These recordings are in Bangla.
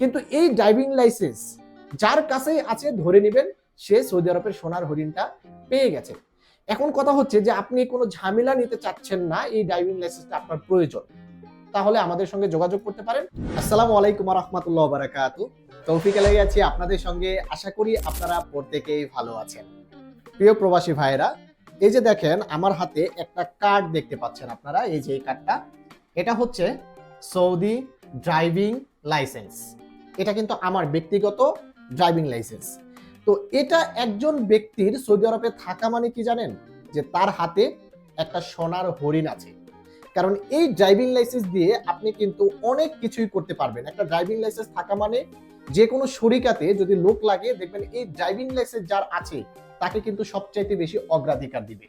কিন্তু এই ড্রাইভিং লাইসেন্স যার কাছেই আছে, ধরে নেবেন, সে সৌদি আরবের সোনার হরিণটা পেয়ে গেছে। এখন কথা হচ্ছে যে, আপনি কোনো ঝামেলা নিতে চাচ্ছেন না, এই ড্রাইভিং লাইসেন্সটা আপনার প্রয়োজন। তাহলে আমাদের সঙ্গে যোগাযোগ করতে পারেন। আসসালামু আলাইকুম রহমতুল্লাহ বারাকাতু তৌফিক আলাই আছি আপনাদের সঙ্গে। আশা করি আপনারা প্রত্যেকেই ভালো আছেন। প্রিয় প্রবাসী ভাইরা এই যে দেখেন, আমার হাতে একটা কার্ড দেখতে পাচ্ছেন আপনারা, এই যে এই কার্ডটা এটা হচ্ছে সৌদি ড্রাইভিং লাইসেন্স এটা কিন্তু আমার ব্যক্তিগত ড্রাইভিং লাইসেন্স তো এটা একজন ব্যক্তির সৌদি আরবে থাকা মানে কি জানেন? যে তার হাতে একটা সোনার হরিণ আছে। কারণ এই ড্রাইভিং লাইসেন্স দিয়ে আপনি কিন্তু অনেক কিছুই করতে পারবেন। একটা ড্রাইভিং লাইসেন্স থাকা মানে যে কোনো শরিকাতে যদি লোক লাগে, দেখবেন এই ড্রাইভিং লাইসেন্স যার আছে, তাকে কিন্তু সবচাইতে বেশি অগ্রাধিকার দিবে।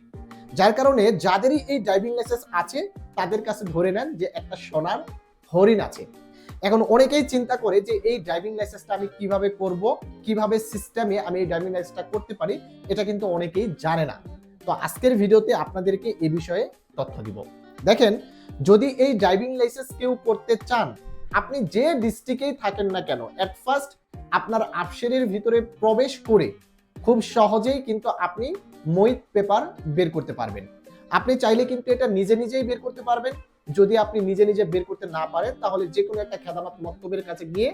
যার কারণে যাদেরই এই ড্রাইভিং লাইসেন্স আছে, তাদের কাছে ধরে নেন যে একটা সোনার হরিণ আছে। এখন অনেকেই চিন্তা করে যে এই ড্রাইভিং লাইসেন্সটা আমি কীভাবে করব, কীভাবে সিস্টেমে আমি এই ড্রাইভিং লাইসেন্সটা করতে পারি, এটা কিন্তু অনেকেই জানে না। তো আজকের ভিডিওতে আপনাদেরকে এ বিষয়ে তথ্য দিব। দেখেন, যদি এই ড্রাইভিং লাইসেন্স কেউ করতে চান, আপনি যে ডিস্ট্রিক্টেই থাকেন না কেন এট ফার্স্ট আপনার আপসেরের ভিতরে প্রবেশ করে খুব সহজেই কিন্তু আপনি মইত পেপার বের করতে পারবেন। আপনি চাইলে কিন্তু এটা নিজে নিজেই বের করতে পারবেন। যদি আপনি নিজে নিজে বের করতে না পারেন, তাহলে যে কোনো একটা খেদামাত মক্তবের কাছে গিয়ে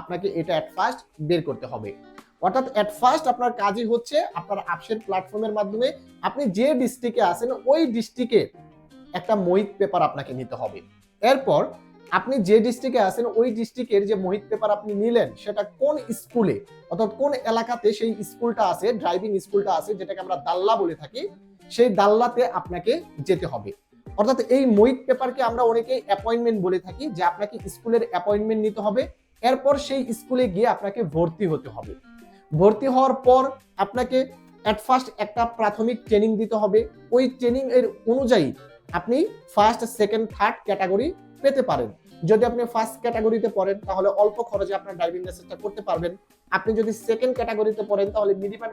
আপনাকে এটা অ্যাট ফার্স্ট বের করতে হবে। অর্থাৎ অ্যাট ফার্স্ট আপনার কাজই হচ্ছে আপনার আপসের প্ল্যাটফর্মের মাধ্যমে আপনি যে ডিস্ট্রিক্টে আছেন, ওই ডিস্ট্রিক্টের একটা মহিত পেপার আপনাকে নিতে হবে। এরপর আপনি যে ডিস্ট্রিক্টে আছেন, ওই ডিস্ট্রিক্টের যে মহিত পেপার আপনি নিলেন, সেটা কোন স্কুলে অর্থাৎ কোন এলাকাতে সেই স্কুলটা আছে ড্রাইভিং স্কুলটা আছে, যেটাকে আমরা দাল্লা বলে থাকি, সেই দাল্লাতে আপনাকে যেতে হবে। অর্থাৎ এই মৈক পেপারকে আমরা অনেকেই অ্যাপয়েন্টমেন্ট বলে থাকি যে আপনাকে স্কুলের অ্যাপয়েন্টমেন্ট নিতে হবে। এরপর সেই স্কুলে গিয়ে আপনাকে ভর্তি হতে হবে। ভর্তি হওয়ার পর আপনাকে অ্যাট ফার্স্ট একটা প্রাথমিক ট্রেনিং দিতে হবে। ওই ট্রেনিং এর অনুযায়ী আপনি ফার্স্ট সেকেন্ড থার্ড ক্যাটাগরি পেতে পারেন। যদি আপনি ফার্স্ট ক্যাটাগরিতে পড়েন, তাহলে অল্প খরচে আপনার ড্রাইভিং লাইসেন্সটা করতে পারবেন। আপনি যদি সেকেন্ড ক্যাটাগরিতে পড়েন, তাহলে মিডিয়াম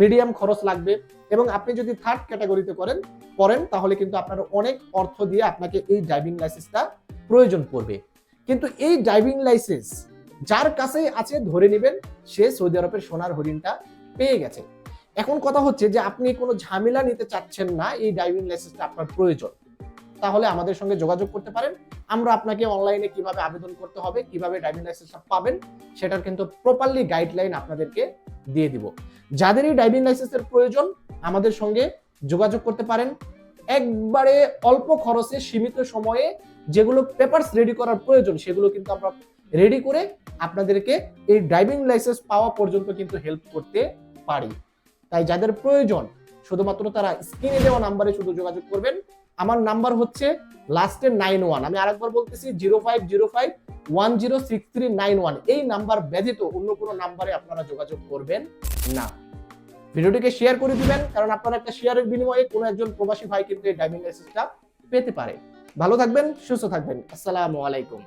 মিডিয়াম খরচ লাগবে। এবং আপনি যদি থার্ড ক্যাটাগরিতে করেন পড়েন তাহলে কিন্তু আপনার অনেক অর্থ দিয়ে আপনাকে এই ড্রাইভিং লাইসেন্সটা প্রয়োজন পড়বে। কিন্তু এই ড্রাইভিং লাইসেন্স যার কাছেই আছে, ধরে নেবেন, সে সৌদি আরবের সোনার হরিণটা পেয়ে গেছে। এখন কথা হচ্ছে যে, আপনি কোনো ঝামেলা নিতে চাচ্ছেন না, এই ড্রাইভিং লাইসেন্সটা আপনার প্রয়োজন। তাহলে আমাদের সঙ্গে যোগাযোগ করতে পারেন। আমরা আপনাকে অনলাইনে কীভাবে আবেদন করতে হবে, কীভাবে ড্রাইভিং লাইসেন্সটা পাবেন, সেটার কিন্তু প্রপারলি গাইডলাইন আপনাদেরকে দিয়ে দিব। যাদের এই ড্রাইভিং লাইসেন্সের প্রয়োজন, আমাদের সঙ্গে যোগাযোগ করতে পারেন। একবারে অল্প খরচে সীমিত সময়ে যেগুলো পেপারস রেডি করার প্রয়োজন, সেগুলো কিন্তু আমরা রেডি করে আপনাদেরকে এই ড্রাইভিং লাইসেন্স পাওয়া পর্যন্ত কিন্তু হেল্প করতে পারি। তাই যাদের প্রয়োজন, শুধুমাত্র তারা স্ক্রিনে দেওয়া নাম্বারে শুধু যোগাযোগ করবেন। আমার নাম্বার হচ্ছে লাস্টের নাইন ওয়ান আমি আরেকবার বলতেছি zero five zero five one zero six three nine one এই নাম্বার ব্যতীত অন্য কোনো নাম্বারে আপনারা যোগাযোগ করবেন না। ভিডিওটিকে শেয়ার করে দিবেন, কারণ আপনারা একটা শেয়ারের বিনিময়ে কোনো একজন প্রবাসী ভাই কিন্তু এই ড্রাইভিং লাইসেন্সটা পেতে পারে। ভালো থাকবেন, সুস্থ থাকবেন। আসসালামু আলাইকুম।